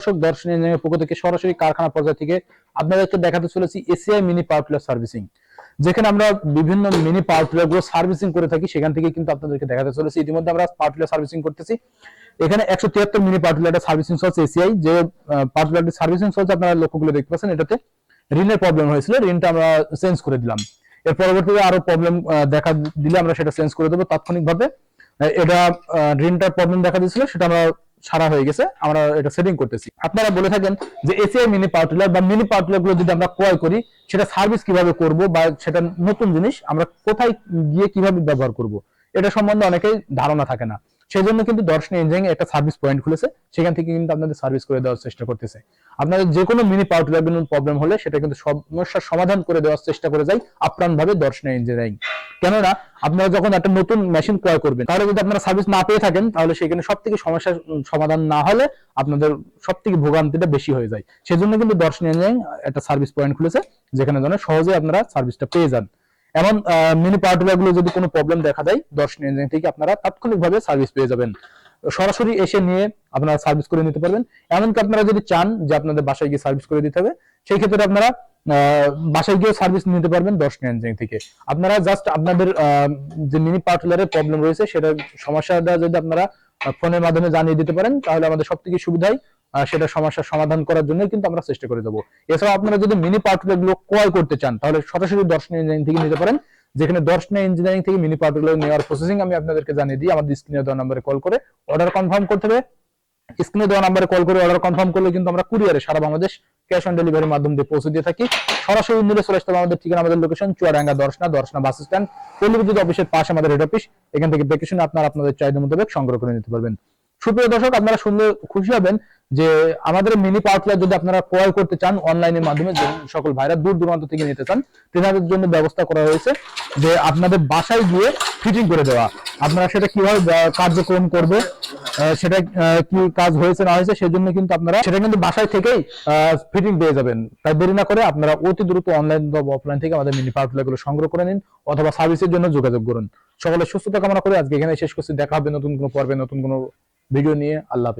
দর্শক দর্শন ইঞ্জিনিয়ারিং পক্ষ থেকে সরাসরি কারখানা পর্যায় থেকে আপনাদেরকে দেখাতে চলেছি ACI mini power tiller servicing. যেখানে আমরা বিভিন্ন মিনি পাওয়ার টিলারগুলো সার্ভিসিং করে থাকি সেখান থেকে কিন্তু আপনাদেরকে দেখাতে চলেছি। ইতিমধ্যে আমরা পাওয়ার টিলার সার্ভিসিং করতেছি। এখানে একশো তিয়াত্তর মিনি পাওয়ার টিলারটা সার্ভিসিং চলছে এসিআই। যে পাওয়ার টিলারটি সার্ভিসিং চলছে আপনারা লক্ষ্যগুলো দেখতে পাচ্ছেন। এটাতে ঋণের প্রবলেম হয়েছিল। ঋণটা আমরা চেঞ্জ করে দিলাম। এর পরবর্তীতে আরও প্রবলেম দেখা দিলে আমরা সেটা চেঞ্জ করে দেবো তাৎক্ষণিকভাবে। আহ, এটা ঋণটার প্রবলেম দেখা দিয়েছিল সেটা আমরা সারা হয়ে গেছে, আমরা এটা সেটিং করতেছি। আপনারা বলে থাকেন যে এসিআই মিনি পাওয়ার বা মিনি পাওয়ারগুলো যদি আমরা ক্রয় করি, সেটা সার্ভিস কীভাবে করব বা সেটা নতুন জিনিস আমরা কোথায় গিয়ে কীভাবে ব্যবহার করব, এটা সম্বন্ধে অনেকেই ধারণা থাকে না। সেই জন্য কিন্তু দর্শনী ইঞ্জিনিয়ারিং একটা সার্ভিস পয়েন্ট খুলেছে, সেখান থেকে কিন্তু আপনাদের সার্ভিস করে দেওয়ার চেষ্টা করতেছে। আপনাদের যে কোনো মিনি পাওয়ার প্রবলেম হলে সেটা কিন্তু সমস্যার সমাধান করে দেওয়ার চেষ্টা করে যায় আপ্রাণ ভাবে দর্শনী ইঞ্জিনিয়ারিং কেননা আপনারা যখন একটা নতুন মেশিন ক্রয় করবেন তাহলে যদি আপনারা সার্ভিস না পেয়ে থাকেন, তাহলে সেখানে সব থেকে সমস্যার সমাধান না হলে আপনাদের সব থেকে ভোগান্তিটা বেশি হয়ে যায়। সেজন্য কিন্তু দর্শন ইঞ্জিনিয়ারিং একটা সার্ভিস পয়েন্ট খুলেছে, যেখানে যেন সহজে আপনারা সার্ভিসটা পেয়ে যান। এমন মিনি পার্টিকুলারগুলো যদি কোনো প্রবলেম দেখা দেয় দর্শন ইঞ্জিনিয়ারিং থেকে আপনারা তাৎক্ষণিকভাবে সার্ভিস পেয়ে যাবেন। সরাসরি এসে নিয়ে আপনারা সার্ভিস করে নিতে পারবেন। এমনকি আপনারা যদি চান যে আপনাদের বাসায় গিয়ে সার্ভিস করে দিতে হবে, সেই ক্ষেত্রে আপনারা বাসায় গিয়ে সার্ভিস নিতে পারবেন দর্শন ইঞ্জিনিয়ারিং থেকে। আপনারা জাস্ট আপনাদের যে মিনি পার্টিকুলারের প্রবলেম রয়েছে, সেটা সমস্যাটা যদি আপনারা ফোনের মাধ্যমে জানিয়ে দিতে পারেন, তাহলে আমাদের সব থেকে সুবিধাই সেটা সমস্যার সমাধান করার জন্য কিন্তু আমরা চেষ্টা করে দেবো এছাড়াও আপনারা যদি মিনি পার্টিকুলারগুলো ক্রয় করতে চান, তাহলে সরাসরি দর্শন ইঞ্জিনিয়ারিং থেকে নিতে পারেন। যেখানে দর্শন ইঞ্জিনিয়ারিং থেকে মিনি পার্টিকুলার নেওয়ার প্রসেসিং আমি আপনাদেরকে জানিয়ে দিই, আমাদের স্ক্রিনে দেওয়া নম্বরে কল করে অর্ডার কনফার্ম করতে হবে। স্ক্রিনে দেওয়া নাম্বারে কল করে অর্ডার কনফার্ম করলে কিন্তু আমরা কুরিয়ারে সারা বাংলাদেশ ক্যাশ অন ডেলিভারির মাধ্যম দিয়ে পৌঁছে দিয়ে থাকি। সরাসরি নিলে চলে আসতে আমাদের ঠিকানা, আমাদের location, Chuadanga Darshana Darshana bus stand, Pallibidyut অফিসের পাশে আমাদের হেড অফিস এখান থেকে প্যাকেশন আপনারা আপনাদের চাহিদা মোতাবেক সংগ্রহ করে নিতে পারবেন। সুপ্রিয় দর্শক, আপনারা শুনলে খুশি হবেন যে আমাদের মিনি পাওয়ার টিলার যদি আপনারা ক্রয় করতে চান অনলাইনের মাধ্যমে সকল ভাইরা দূর দূরান্ত থেকে নিতে চান, তেনাদের জন্য ব্যবস্থা করা হয়েছে যে আপনাদের বাসায় গিয়ে ফিটিং করে দেওয়া। আপনারা সেটা কীভাবে কার্যক্রম করবে সেটা কি কাজ হয়েছে, না হয়েছে, সেজন্য কিন্তু আপনারা, সেটা কিন্তু বাসায় থেকেই ফিটিং পেয়ে যাবেন। তাই দেরি না করে আপনারা অতি দ্রুত অনলাইন বা অফলাইন থেকে আমাদের মিনি পাওয়ারগুলো সংগ্রহ করে নিন, অথবা সার্ভিসের জন্য যোগাযোগ করুন। সকলে সুস্থতা কামনা করে আজকে এখানে শেষ করছি। দেখা হবে নতুন কোনো পর্বে, নতুন কোনো ভিডিও নিয়ে। আল্লাহ হাফেজ।